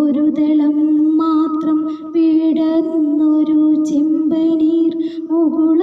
ഒരു ദളം മാത്രം വിടർന്നൊരു ചെമ്പനീർ മുകുള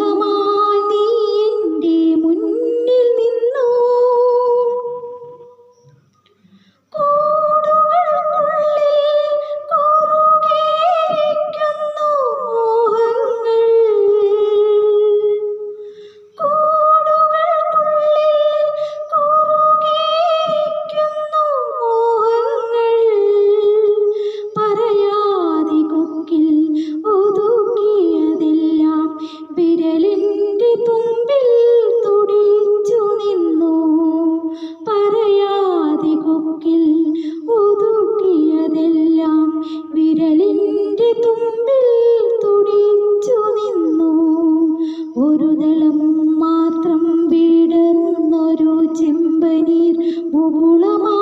ഒരു ദളം മാത്രം വിടർന്നൊരു ചെമ്പനീർ മുകുളമാ